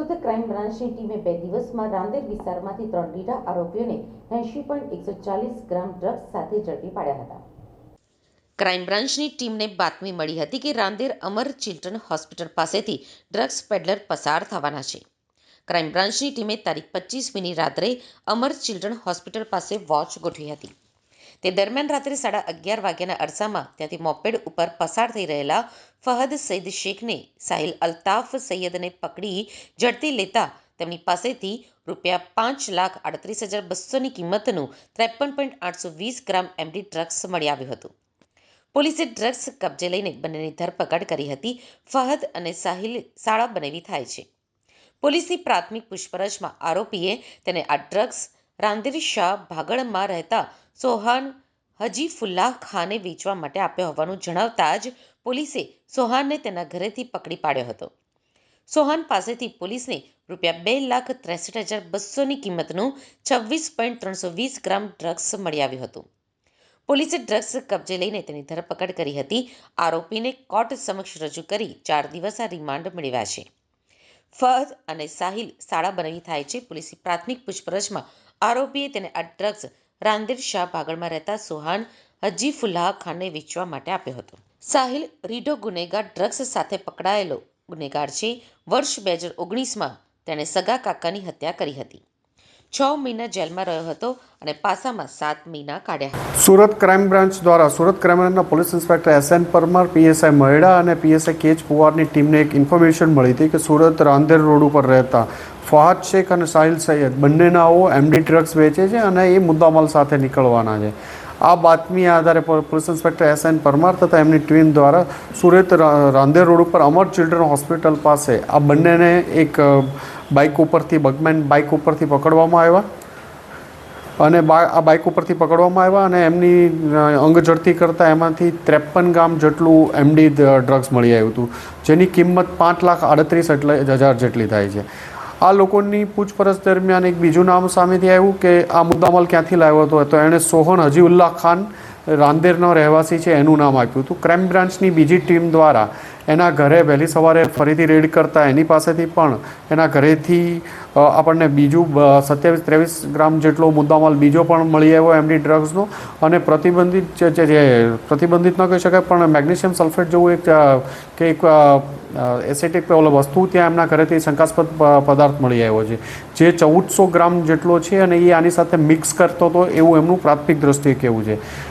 Surat crime બ્રાન્ચની ટીમે બે દિવસમાં રાંદેર વિસ્તારમાંથી ત્રણ લીડા આરોપીઓને એંશી પોઈન્ટ એકસો ચાલીસ ગ્રામ ડ્રગ્સ સાથે ઝડપી પાડ્યા હતા. ક્રાઇમ બ્રાન્ચની ટીમને બાતમી મળી હતી કે રાંદેર અમર ચિલ્ડ્રન હોસ્પિટલ પાસેથી ડ્રગ્સ પેડલર પસાર થવાના છે. ક્રાઇમ બ્રાન્ચની ટીમે તારીખ પચીસમીની રાત્રે અમર ચિલ્ડ્રન હોસ્પિટલ પાસે વોચ ગોઠવી હતી. તે દરમિયાન રાત્રે સાડા અગિયાર વાગ્યાના અરસામાં ત્યાંથી મોપેડ ઉપર પસાર થઈ રહેલા ફહદ સઈદ શેખને સાહિલ અલ્તાફ સૈયદને પકડી ઝડપી લેતા તેમની પાસેથી રૂપિયા પાંચ લાખ આડત્રીસ હજાર બસોની કિંમતનું ત્રેપન પોઈન્ટ આઠસો વીસ ગ્રામ એમડી ડ્રગ્સ મળી આવ્યું હતું. પોલીસે ડ્રગ્સ કબજે લઈને બંનેની ધરપકડ કરી હતી. ફહદ અને સાહિલ શાળા બનેવી થાય છે. પોલીસની પ્રાથમિક પૂછપરછમાં આરોપીએ તેને આ ડ્રગ્સ રાંદેર શાહ ભાગળમાં રહેતા સોહાન હજીફુલ્લાહ ખાને વેચવા માટે આપ્યો હોવાનું જણાવતા જ પોલીસે સોહાનને તેના ઘરેથી પકડી પાડ્યો હતો. સોહાન પાસેથી પોલીસને રૂપિયા બે લાખ ત્રેસઠ હજાર બસોની કિંમતનું છવ્વીસ પોઈન્ટ ત્રણસો વીસ ગ્રામ ડ્રગ્સ મળી આવ્યું હતું. પોલીસે ડ્રગ્સ કબજે લઈને તેની ધરપકડ કરી હતી. આરોપીને કોર્ટ સમક્ષ રજૂ કરી ચાર દિવસ આ રિમાન્ડ મેળવ્યા છે. ફહદ અને સાહિલ શાળા બનાવી થાય છે. પોલીસની પ્રાથમિક પૂછપરછમાં આરોપીએ તેને આ ડ્રગ્સ રાંદેર શાહ પાગળમાં રહેતા સોહાન હજીફુલ્લાહ ખાનને વેચવા માટે આપ્યો હતો. સાહિલ રીઢો ગુનેગાર ડ્રગ્સ સાથે પકડાયેલો ગુનેગાર છે. વર્ષ બે હજાર ઓગણીસમાં તેણે સગા કાકાની હત્યા કરી હતી. છ મહિના જેલમાં રહ્યો હતો અને પાસામાં સાત મહિના કાઢ્યા સુરત ક્રાઇમ બ્રાન્ચ દ્વારા સુરત ક્રાઇમ બ્રાન્ચના police inspector S N Parmar PSI Maheda અને પીએસઆઈ કેચ પુવારની ટીમને એક ઇન્ફોર્મેશન મળી હતી કે સુરત રાંદેર રોડ ઉપર રહેતા ફહાદ શેખ અને સાહિલ સૈયદ બંનેનાઓ એમડી ડ્રગ્સ વેચે છે અને એ મુદ્દામાલ સાથે નીકળવાના છે. આ બાતમી આધારે police inspector S N Parmar તથા એમની ટીમ દ્વારા સુરત રાંદેર રોડ ઉપર અમર ચિલ્ડ્રન હોસ્પિટલ પાસે આ બંનેને એક બાઇક ઉપરથી બગમેન બાઇક ઉપરથી પકડવામાં આવ્યા અને આ બાઇક ઉપરથી પકડવામાં આવ્યા અને એમની અંગ ઝડતી કરતાં એમાંથી ત્રેપન ગ્રામ જેટલું એમડી ડ્રગ્સ મળી આવ્યું હતું. જેની કિંમત પાંચ લાખ આડત્રીસ હજાર જેટલી થાય છે. આ લોકોની પૂછપરછ દરમિયાન એક બીજું નામ સામેથી આવ્યું કે આ મુદ્દામાલ ક્યાંથી લાવ્યો હતો? તો એણે સોહન હજીઉલ્લાહ ખાન રાંદેરનો રહેવાસી છે, એનું નામ આપ્યું હતું. ક્રાઇમ બ્રાન્ચની બીજી ટીમ દ્વારા એના ઘરે વહેલી સવારે ફરીથી રેડ કરતા એની પાસેથી પણ એના ઘરેથી આપણને બીજું સત્યાવીસ ત્રેવીસ ગ્રામ જેટલો મુદ્દામાલ બીજો પણ મળી આવ્યો એમની ડ્રગ્સનો. અને પ્રતિબંધિત જે, જે- પ્રતિબંધિત ન કહી શકાય, પણ મેગ્નેશિયમ સલ્ફેટ જેવું એક કે એક એસેટિક ઓલો વસ્તુ ત્યાં એમના ઘરેથી શંકાસ્પદ પદાર્થ મળી આવ્યો છે. જે ચૌદસો ગ્રામ જેટલો છે અને એ આની સાથે મિક્સ કરતો હતો એવું એમનું પ્રાથમિક દ્રષ્ટિએ કહેવું છે.